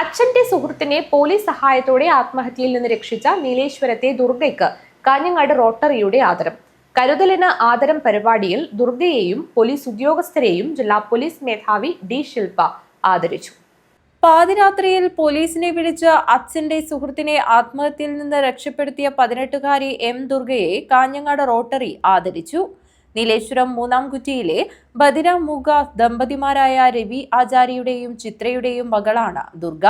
അച്ഛന്റെ സുഹൃത്തിനെ പോലീസ് സഹായത്തോടെ ആത്മഹത്യയിൽ നിന്ന് രക്ഷിച്ച നീലേശ്വരത്തെ ദുർഗയ്ക്ക് കാഞ്ഞങ്ങാട് റോട്ടറിയുടെ ആദരം. കരുതലിന് ആദരം പരിപാടിയിൽ ദുർഗയെയും പോലീസ് ഉദ്യോഗസ്ഥരെയും ജില്ലാ പോലീസ് മേധാവി ഡി ശില്പ ആദരിച്ചു. പാതിരാത്രിയിൽ പോലീസിനെ വിളിച്ച് അച്ഛന്റെ സുഹൃത്തിനെ ആത്മഹത്യയിൽ നിന്ന് രക്ഷപ്പെടുത്തിയ പതിനെട്ടുകാരി എം ദുർഗയെ കാഞ്ഞങ്ങാട് റോട്ടറി ആദരിച്ചു. നീലേശ്വരം മൂന്നാം കുറ്റിയിലെ ബദിര മുഗ ദമ്പതിമാരായ രവി ആചാര്യയുടെയും ചിത്രയുടെയും മകളാണ് ദുർഗ.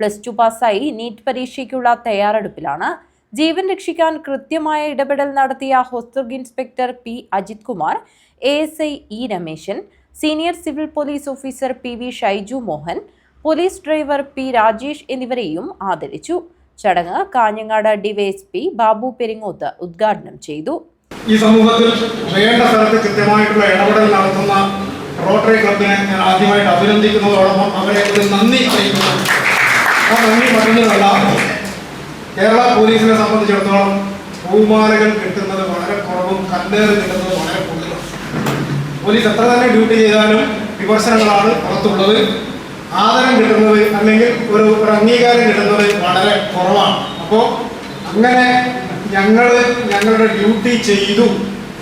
പ്ലസ് ടു പാസ്സായി നീറ്റ് പരീക്ഷയ്ക്കുള്ള തയ്യാറെടുപ്പിലാണ്. ജീവൻ രക്ഷിക്കാൻ കൃത്യമായ ഇടപെടൽ നടത്തിയ Hosdurg inspector P Ajith Kumar A S I E Rameshan senior civil police officer P V Shaiju Mohan police driver P Rajesh എന്നിവരെയും ആദരിച്ചു. ചടങ്ങ് കാഞ്ഞങ്ങാട് ഡിവൈഎസ്പി ബാബു പെരിങ്ങോത്ത് ഉദ്ഘാടനം ചെയ്തു. ഈ സമൂഹത്തിൽ വേണ്ട സ്ഥലത്ത് കൃത്യമായിട്ടുള്ള ഇടപെടൽ നടത്തുന്ന റോട്ടറി ക്ലബിനെ ഞാൻ ആദ്യമായിട്ട് അഭിനന്ദിക്കുന്നതോടൊപ്പം അവരെ ഒരു നന്ദി അറിയിക്കുന്നു. ആ നന്ദി പറഞ്ഞതല്ല കേരള പോലീസിനെ സംബന്ധിച്ചിടത്തോളം പൂമാലകൾ കിട്ടുന്നത് വളരെ കുറവും കല്ലേറ് കിട്ടുന്നത് വളരെ കൂടുതലും. പോലീസ് എത്ര തന്നെ ഡ്യൂട്ടി ചെയ്താലും വിമർശനങ്ങളാണ് പുറത്തുള്ളത്. ആദരം കിട്ടുന്നത് അല്ലെങ്കിൽ ഒരു ഒരു അംഗീകാരം കിട്ടുന്നത് വളരെ കുറവാണ്. അപ്പോൾ അങ്ങനെ ഞങ്ങൾ ഞങ്ങളുടെ ഡ്യൂട്ടി ചെയ്തു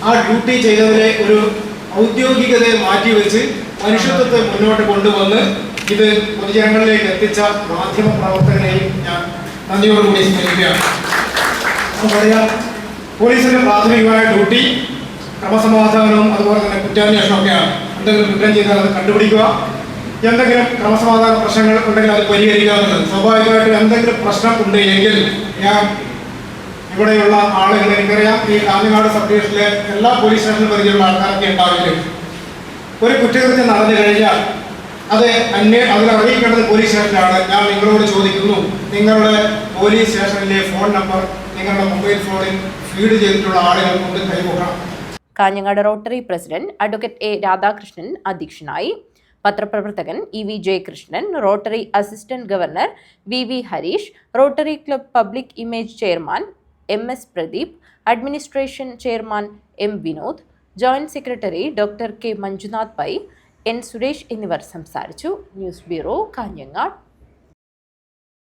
ആ ഡ്യൂട്ടി ചെയ്തതിനെ ഒരു ഔദ്യോഗികതയെ മാറ്റിവെച്ച് മനുഷ്യത്വത്തെ മുന്നോട്ട് കൊണ്ടുവന്ന് ഇത് പൊതുജനങ്ങളിലേക്ക് എത്തിച്ച മാധ്യമ പ്രവർത്തകരെയും ഞാൻ നന്ദിയോടുകൂടി സ്മരിക്കുകയാണ് നമുക്കറിയാം പോലീസിന്റെ പ്രാഥമികമായ ഡ്യൂട്ടി ക്രമസമാധാനവും അതുപോലെ തന്നെ കുറ്റാന്വേഷണം ഒക്കെയാണ്. എന്തെങ്കിലും കുറ്റം ചെയ്താൽ അത് കണ്ടുപിടിക്കുക. എന്തെങ്കിലും ക്രമസമാധാന പ്രശ്നങ്ങൾ ഉണ്ടെങ്കിൽ അത് പരിഹരിക്കുക എന്നുള്ളത്. സ്വാഭാവികമായിട്ടും എന്തെങ്കിലും പ്രശ്നം ഉണ്ട് എങ്കിൽ ഞാൻ ഇവിടെയുള്ള ആളുകൾ എനിക്കറിയാം. ഈ കാഞ്ഞങ്ങാട് സബ് ഡിവിഷനിലെ എല്ലാ പോലീസ് സ്റ്റേഷനും പരിചയമുള്ള ആൾക്കാരൊക്കെ ഉണ്ടാവില്ലേ? ഒരു കുറ്റകൃത്യം നടന്നു കഴിഞ്ഞാൽ അത് അന്വേ അതിൽ അറിയിക്കേണ്ടത് പോലീസ് സ്റ്റേഷനാണ് ഞാൻ നിങ്ങളോട് ചോദിക്കുന്നു നിങ്ങളുടെ പോലീസ് സ്റ്റേഷനിലെ ഫോൺ നമ്പർ നിങ്ങളുടെ മൊബൈൽ ഫോണിൽ ഫീഡ് ചെയ്തിട്ടുള്ള ആളുകൾ കൊണ്ട് കൈമുഖണം Kanhangad Rotary president advocate A Radhakrishnan അധ്യക്ഷനായി. പത്രപ്രവർത്തകൻ E V Jayakrishnan Rotary assistant governor V V Harish Rotary club public image chairman M S Pradeep administration chairman M Vinod joint secretary doctor K Manjunath Pai N Suresh എന്നിവർ സംസാരിച്ചു. News bureau Kanhangad.